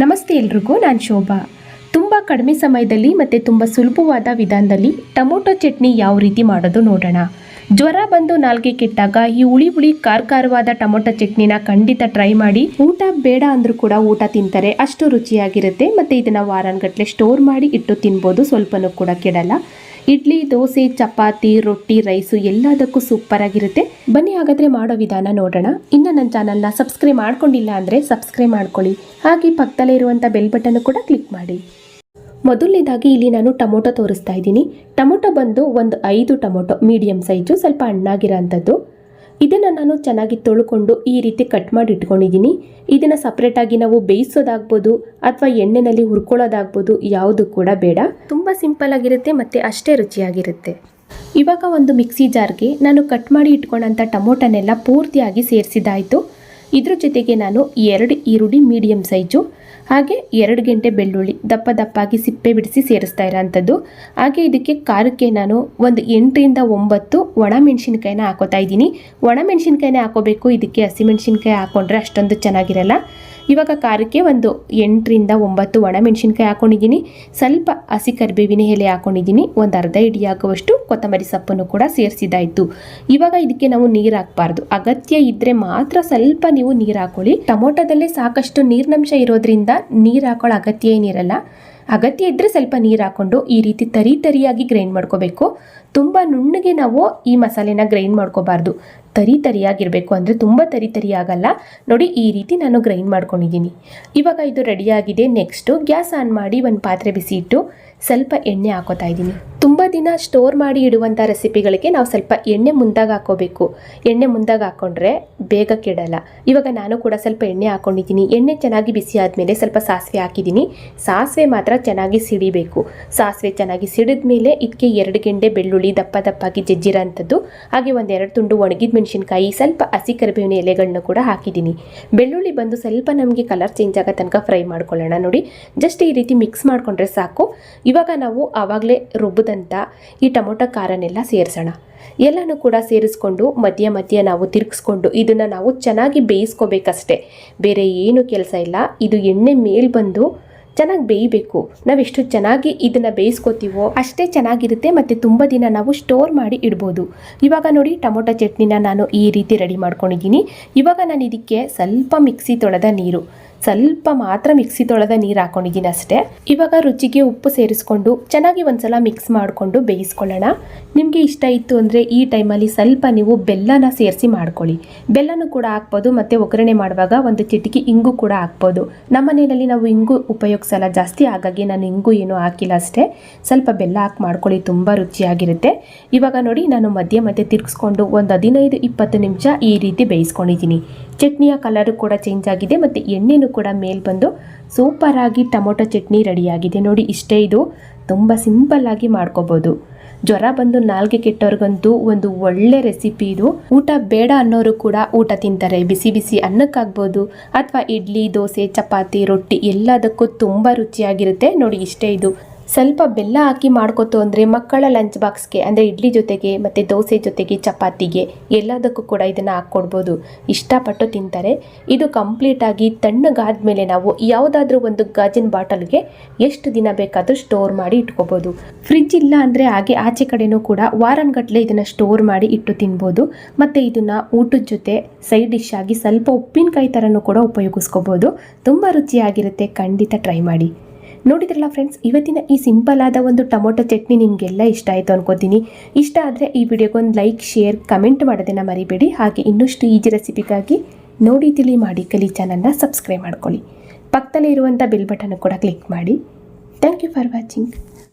ನಮಸ್ತೆ ಎಲ್ರಿಗೂ, ನಾನು ಶೋಭಾ. ತುಂಬ ಕಡಿಮೆ ಸಮಯದಲ್ಲಿ ಮತ್ತು ತುಂಬ ಸುಲಭವಾದ ವಿಧಾನದಲ್ಲಿ ಟೊಮೊಟೊ ಚಟ್ನಿ ಯಾವ ರೀತಿ ಮಾಡೋದು ನೋಡೋಣ. ಜ್ವರ ಬಂದು ನಾಲ್ಗೆ ಕೆಟ್ಟಾಗ ಈ ಹುಳಿ ಹುಳಿ ಕಾರಕಾರವಾದ ಟೊಮೊಟೊ ಚಟ್ನಿನ ಖಂಡಿತ ಟ್ರೈ ಮಾಡಿ. ಊಟ ಬೇಡ ಅಂದ್ರೂ ಕೂಡ ಊಟ ತಿಂತಾರೆ, ಅಷ್ಟು ರುಚಿಯಾಗಿರುತ್ತೆ. ಮತ್ತು ಇದನ್ನು ವಾರಾನ್ಗಟ್ಲೆ ಸ್ಟೋರ್ ಮಾಡಿ ಇಟ್ಟು ತಿನ್ಬೋದು, ಸ್ವಲ್ಪನೂ ಕೂಡ ಕೆಡಲ್ಲ. ಇಡ್ಲಿ, ದೋಸೆ, ಚಪಾತಿ, ರೊಟ್ಟಿ, ರೈಸು ಎಲ್ಲದಕ್ಕೂ ಸೂಪರ್ ಆಗಿರುತ್ತೆ ಬನ್ನಿ ಹಾಗಾದ್ರೆ ಮಾಡೋ ವಿಧಾನ ನೋಡೋಣ. ಇನ್ನು ನನ್ನ ಚಾನಲ್ನ ಸಬ್ಸ್ಕ್ರೈಬ್ ಮಾಡ್ಕೊಂಡಿಲ್ಲ ಅಂದರೆ ಸಬ್ಸ್ಕ್ರೈಬ್ ಮಾಡ್ಕೊಳ್ಳಿ. ಹಾಗೆ ಪಕ್ಕದಲ್ಲೇ ಇರುವಂಥ ಬೆಲ್ ಬಟನ್ ಕೂಡ ಕ್ಲಿಕ್ ಮಾಡಿ. ಮೊದಲನೇದಾಗಿ ಇಲ್ಲಿ ನಾನು ಟೊಮೊಟೊ ತೋರಿಸ್ತಾ ಇದ್ದೀನಿ. ಟೊಮೊಟೊ ಬಂದು ಒಂದು ಐದು ಟೊಮೊಟೊ, ಮೀಡಿಯಂ ಸೈಜು, ಸ್ವಲ್ಪ ಹಣ್ಣಾಗಿರೋ ಅಂಥದ್ದು ಇದನ್ನು ನಾನು ಚೆನ್ನಾಗಿ ತೊಳ್ಕೊಂಡು ಈ ರೀತಿ ಕಟ್ ಮಾಡಿ ಇಟ್ಕೊಂಡಿದ್ದೀನಿ. ಇದನ್ನು ಸಪ್ರೇಟಾಗಿ ನಾವು ಬೇಯಿಸೋದಾಗ್ಬೋದು ಅಥವಾ ಎಣ್ಣೆನಲ್ಲಿ ಹುರ್ಕೊಳ್ಳೋದಾಗ್ಬೋದು ಯಾವುದು ಕೂಡ ಬೇಡ. ತುಂಬ ಸಿಂಪಲ್ ಆಗಿರುತ್ತೆ ಮತ್ತು ಅಷ್ಟೇ ರುಚಿಯಾಗಿರುತ್ತೆ. ಇವಾಗ ಒಂದು ಮಿಕ್ಸಿ ಜಾರ್ಗೆ ನಾನು ಕಟ್ ಮಾಡಿ ಇಟ್ಕೊಂಡಂಥ ಟೊಮೊಟೊನೆಲ್ಲ ಪೂರ್ತಿಯಾಗಿ ಸೇರಿಸಿದಾಯಿತು ಇದ್ರ ಜೊತೆಗೆ ನಾನು ಎರಡು ಈರುಳ್ಳಿ ಮೀಡಿಯಮ್ ಸೈಜು ಹಾಗೆ ಎರಡು ಗಂಟೆ ಬೆಳ್ಳುಳ್ಳಿ ದಪ್ಪ ದಪ್ಪಾಗಿ ಸಿಪ್ಪೆ ಬಿಡಿಸಿ ಸೇರಿಸ್ತಾ ಇರೋಂಥದ್ದು. ಹಾಗೆ ಇದಕ್ಕೆ ಖಾರಕ್ಕೆ ನಾನು ಒಂದು ಎಂಟರಿಂದ ಒಂಬತ್ತು ಒಣ ಮೆಣಸಿನ್ಕಾಯಿನ ಹಾಕೋತಾ ಇದ್ದೀನಿ. ಒಣ ಮೆಣಸಿನ್ಕಾಯಿನೇ ಹಾಕೋಬೇಕು, ಇದಕ್ಕೆ ಹಸಿಮೆಣ್ಸಿನ್ಕಾಯಿ ಹಾಕೊಂಡ್ರೆ ಅಷ್ಟೊಂದು ಚೆನ್ನಾಗಿರಲ್ಲ. ಇವಾಗ ಖಾರಕ್ಕೆ ಒಂದು ಎಂಟರಿಂದ ಒಂಬತ್ತು ಒಣ ಮೆಣಸಿನ್ಕಾಯಿ ಹಾಕೊಂಡಿದ್ದೀನಿ. ಸ್ವಲ್ಪ ಹಸಿ ಕರಿಬೇವಿನ ಎಲೆ ಹಾಕೊಂಡಿದ್ದೀನಿ. ಒಂದು ಅರ್ಧ ಇಡಿ ಆಗುವಷ್ಟು ಕೊತ್ತಂಬರಿ ಸೊಪ್ಪನ್ನು ಕೂಡ ಸೇರಿಸಿದಾಯಿತು ಇವಾಗ ಇದಕ್ಕೆ ನಾವು ನೀರು ಹಾಕಬಾರ್ದು. ಅಗತ್ಯ ಇದ್ದರೆ ಮಾತ್ರ ಸ್ವಲ್ಪ ನೀವು ನೀರು ಹಾಕೊಳ್ಳಿ. ಟೊಮೊಟೊದಲ್ಲೇ ಸಾಕಷ್ಟು ನೀರಿನಂಶ ಇರೋದ್ರಿಂದ ನೀರು ಹಾಕೊಳ್ಳೋ ಅಗತ್ಯ ಏನಿರಲ್ಲ. ಅಗತ್ಯ ಇದ್ದರೆ ಸ್ವಲ್ಪ ನೀರು ಹಾಕ್ಕೊಂಡು ಈ ರೀತಿ ತರಿ ತರಿಯಾಗಿ ಗ್ರೈಂಡ್ ಮಾಡ್ಕೋಬೇಕು. ತುಂಬ ನುಣ್ಣಗೆ ನಾವು ಈ ಮಸಾಲೆನ ಗ್ರೈಂಡ್ ಮಾಡ್ಕೋಬಾರ್ದು. ತರಿ ತರಿಯಾಗಿರಬೇಕು ಅಂದರೆ ತುಂಬ ತರಿ ತರಿಯಾಗಲ್ಲ ನೋಡಿ, ಈ ರೀತಿ ನಾನು ಗ್ರೈಂಡ್ ಮಾಡ್ಕೊಂಡಿದ್ದೀನಿ. ಇವಾಗ ಇದು ರೆಡಿಯಾಗಿದೆ ನೆಕ್ಸ್ಟು ಗ್ಯಾಸ್ ಆನ್ ಮಾಡಿ ಒಂದು ಪಾತ್ರೆ ಬಿಸಿ ಇಟ್ಟು ಸ್ವಲ್ಪ ಎಣ್ಣೆ ಹಾಕೋತಾ ಇದ್ದೀನಿ. ತುಂಬ ದಿನ ಸ್ಟೋರ್ ಮಾಡಿ ಇಡುವಂಥ ರೆಸಿಪಿಗಳಿಗೆ ನಾವು ಸ್ವಲ್ಪ ಎಣ್ಣೆ ಮುಂದಾಗಿ ಹಾಕೋಬೇಕು. ಎಣ್ಣೆ ಮುಂದಾಗಿ ಹಾಕ್ಕೊಂಡ್ರೆ ಬೇಗ ಕೆಡಲ್ಲ. ಇವಾಗ ನಾನು ಕೂಡ ಸ್ವಲ್ಪ ಎಣ್ಣೆ ಹಾಕ್ಕೊಂಡಿದ್ದೀನಿ ಎಣ್ಣೆ ಚೆನ್ನಾಗಿ ಬಿಸಿ ಆದಮೇಲೆ ಸ್ವಲ್ಪ ಸಾಸಿವೆ ಹಾಕಿದ್ದೀನಿ. ಸಾಸಿವೆ ಮಾತ್ರ ಚೆನ್ನಾಗಿ ಸಿಡಿಬೇಕು. ಸಾಸಿವೆ ಚೆನ್ನಾಗಿ ಸಿಡಿದ ಮೇಲೆ ಇದಕ್ಕೆ ಎರಡು ಗೆಂಡೆ ಬೆಳ್ಳುಳ್ಳಿ ದಪ್ಪ ದಪ್ಪಾಗಿ ಜಜ್ಜಿರೋಂಥದ್ದು. ಹಾಗೆ ಒಂದೆರಡು ತುಂಡು ಒಣಗಿದ ಮೆಣಸಿನ್ಕಾಯಿ, ಸ್ವಲ್ಪ ಹಸಿ ಕರಿಬೇವಿನ ಎಲೆಗಳನ್ನ ಕೂಡ ಹಾಕಿದ್ದೀನಿ. ಬೆಳ್ಳುಳ್ಳಿ ಬಂದು ಸ್ವಲ್ಪ ನಮಗೆ ಕಲರ್ ಚೇಂಜ್ ಆಗೋ ತನಕ ಫ್ರೈ ಮಾಡ್ಕೊಳ್ಳೋಣ ನೋಡಿ. ಜಸ್ಟ್ ಈ ರೀತಿ ಮಿಕ್ಸ್ ಮಾಡಿಕೊಂಡ್ರೆ ಸಾಕು. ಇವಾಗ ನಾವು ಆವಾಗಲೇ ರುಬ್ಬಿದಂಥ ಈ ಟೊಮೊಟೊ ಖಾರನೆಲ್ಲ ಸೇರಿಸೋಣ. ಎಲ್ಲನೂ ಕೂಡ ಸೇರಿಸ್ಕೊಂಡು ಮಧ್ಯ ಮಧ್ಯ ನಾವು ತಿರುಗಿಸ್ಕೊಂಡು ಇದನ್ನು ನಾವು ಚೆನ್ನಾಗಿ ಬೇಯಿಸ್ಕೋಬೇಕಷ್ಟೆ. ಬೇರೆ ಏನು ಕೆಲಸ ಇಲ್ಲ. ಇದು ಎಣ್ಣೆ ಮೇಲೆ ಬಂದು ಚೆನ್ನಾಗಿ ಬೇಯಬೇಕು. ನಾವು ಎಷ್ಟು ಚೆನ್ನಾಗಿ ಇದನ್ನು ಬೇಯಿಸ್ಕೋತೀವೋ ಅಷ್ಟೇ ಚೆನ್ನಾಗಿರುತ್ತೆ ಮತ್ತು ತುಂಬ ದಿನ ನಾವು ಸ್ಟೋರ್ ಮಾಡಿ ಇಡ್ಬೋದು. ಇವಾಗ ನೋಡಿ ಟೊಮೊಟೊ ಚಟ್ನಿನ ನಾನು ಈ ರೀತಿ ರೆಡಿ ಮಾಡ್ಕೊಂಡಿದ್ದೀನಿ. ಇವಾಗ ನಾನು ಇದಕ್ಕೆ ಸ್ವಲ್ಪ ಮಿಕ್ಸಿ ತೊಳೆದ ನೀರು. ಸ್ವಲ್ಪ ಮಾತ್ರ ಮಿಕ್ಸಿ ತೊಳೆದ ನೀರು ಹಾಕೊಂಡಿದ್ದೀನಿ ಅಷ್ಟೇ. ಇವಾಗ ರುಚಿಗೆ ಉಪ್ಪು ಸೇರಿಸ್ಕೊಂಡು ಚೆನ್ನಾಗಿ ಒಂದ್ಸಲ ಮಿಕ್ಸ್ ಮಾಡಿಕೊಂಡು ಬೇಯಿಸ್ಕೊಳ್ಳೋಣ. ನಿಮಗೆ ಇಷ್ಟ ಇತ್ತು ಅಂದರೆ ಈ ಟೈಮಲ್ಲಿ ಸ್ವಲ್ಪ ನೀವು ಬೆಲ್ಲನ ಸೇರಿಸಿ ಮಾಡ್ಕೊಳ್ಳಿ. ಬೆಲ್ಲನೂ ಕೂಡ ಹಾಕ್ಬೋದು, ಮತ್ತು ಒಗ್ಗರಣೆ ಮಾಡುವಾಗ ಒಂದು ಚಿಟಿಕೆ ಇಂಗು ಕೂಡ ಹಾಕ್ಬೋದು. ನಮ್ಮ ಮನೆಯಲ್ಲಿ ನಾವು ಇಂಗು ಉಪಯೋಗಿಸಲ್ಲ, ಜಾಸ್ತಿ ಹಾಗಾಗಿ ನಾನು ಇಂಗು ಏನೂ ಹಾಕಿಲ್ಲ ಅಷ್ಟೇ. ಸ್ವಲ್ಪ ಬೆಲ್ಲ ಹಾಕಿ ಮಾಡ್ಕೊಳ್ಳಿ, ತುಂಬ ರುಚಿಯಾಗಿರುತ್ತೆ. ಇವಾಗ ನೋಡಿ, ನಾನು ಮಧ್ಯೆ ಮಧ್ಯೆ ತಿರುಗಿಸ್ಕೊಂಡು ಒಂದು ಹದಿನೈದು ಇಪ್ಪತ್ತು ನಿಮಿಷ ಈ ರೀತಿ ಬೇಯಿಸ್ಕೊಂಡಿದ್ದೀನಿ. ಚಟ್ನಿಯ ಕಲರು ಕೂಡ ಚೇಂಜ್ ಆಗಿದೆ, ಮತ್ತು ಎಣ್ಣೆನೂ ಕೂಡ ಮೇಲ್ ಬಂದು ಸೂಪರಾಗಿ ಟೊಮೊಟೊ ಚಟ್ನಿ ರೆಡಿಯಾಗಿದೆ. ನೋಡಿ, ಇಷ್ಟೇ ಇದು. ತುಂಬ ಸಿಂಪಲ್ಲಾಗಿ ಮಾಡ್ಕೋಬೋದು. ಜ್ವರ ಬಂದು ನಾಲ್ಗೆ ಕೆಟ್ಟವ್ರಿಗಂತೂ ಒಂದು ಒಳ್ಳೆ ರೆಸಿಪಿ ಇದು. ಊಟ ಬೇಡ ಅನ್ನೋರು ಕೂಡ ಊಟ ತಿಂತಾರೆ. ಬಿಸಿ ಬಿಸಿ ಅನ್ನಕ್ಕಾಗ್ಬೋದು. ಅಥವಾ ಇಡ್ಲಿ, ದೋಸೆ, ಚಪಾತಿ, ರೊಟ್ಟಿ ಎಲ್ಲದಕ್ಕೂ ತುಂಬ ರುಚಿಯಾಗಿರುತ್ತೆ. ನೋಡಿ, ಇಷ್ಟೇ ಇದು. ಸ್ವಲ್ಪ ಬೆಲ್ಲ ಹಾಕಿ ಮಾಡ್ಕೊತು ಅಂದರೆ ಮಕ್ಕಳ ಲಂಚ್ ಬಾಕ್ಸ್ಗೆ ಅಂದರೆ ಇಡ್ಲಿ ಜೊತೆಗೆ ಮತ್ತು ದೋಸೆ ಜೊತೆಗೆ ಚಪಾತಿಗೆ ಎಲ್ಲದಕ್ಕೂ ಕೂಡ ಇದನ್ನು ಹಾಕ್ಕೊಡ್ಬೋದು. ಇಷ್ಟಪಟ್ಟು ತಿಂತಾರೆ. ಇದು ಕಂಪ್ಲೀಟಾಗಿ ತಣ್ಣಗಾದ್ಮೇಲೆ ನಾವು ಯಾವುದಾದ್ರೂ ಒಂದು ಗಾಜಿನ ಬಾಟಲ್ಗೆ ಎಷ್ಟು ದಿನ ಬೇಕಾದರೂ ಸ್ಟೋರ್ ಮಾಡಿ ಇಟ್ಕೋಬೋದು. ಫ್ರಿಜ್ ಇಲ್ಲ ಅಂದರೆ ಹಾಗೆ ಆಚೆ ಕಡೆನೂ ಕೂಡ ವಾರನ್ಗಟ್ಲೆ ಇದನ್ನು ಸ್ಟೋರ್ ಮಾಡಿ ಇಟ್ಟು ತಿನ್ಬೋದು. ಮತ್ತು ಇದನ್ನು ಊಟದ ಜೊತೆ ಸೈಡ್ ಡಿಶ್ ಆಗಿ ಸ್ವಲ್ಪ ಉಪ್ಪಿನಕಾಯಿ ಥರನೂ ಕೂಡ ಉಪಯೋಗಿಸ್ಕೋಬೋದು. ತುಂಬ ರುಚಿಯಾಗಿರುತ್ತೆ. ಖಂಡಿತ ಟ್ರೈ ಮಾಡಿ. ನೋಡಿದ್ರಲ್ಲ ಫ್ರೆಂಡ್ಸ್ ಇವತ್ತಿನ ಈ ಸಿಂಪಲ್ ಆದ ಒಂದು ಟೊಮೊಟೊ ಚಟ್ನಿ ನಿಮಗೆಲ್ಲ ಇಷ್ಟ ಆಯಿತು ಅನ್ಕೋತೀನಿ. ಇಷ್ಟ ಆದರೆ ಈ ವಿಡಿಯೋಗೊಂದು ಲೈಕ್ ಶೇರ್ ಕಮೆಂಟ್ ಮಾಡೋದನ್ನು ಮರಿಬೇಡಿ. ಹಾಗೆ ಇನ್ನಷ್ಟು ಈಜಿ ರೆಸಿಪಿಗಾಗಿ ನೋಡಿ, ತಿಳಿ ಮಾಡಿ, ಕಲಿ ಚಾನಲ್ನ ಸಬ್ಸ್ಕ್ರೈಬ್ ಮಾಡ್ಕೊಳ್ಳಿ. ಪಕ್ಕದಲ್ಲಿ ಇರುವಂಥ ಬಿಲ್ ಬಟನ್ ಕೂಡ ಕ್ಲಿಕ್ ಮಾಡಿ. Thank you for watching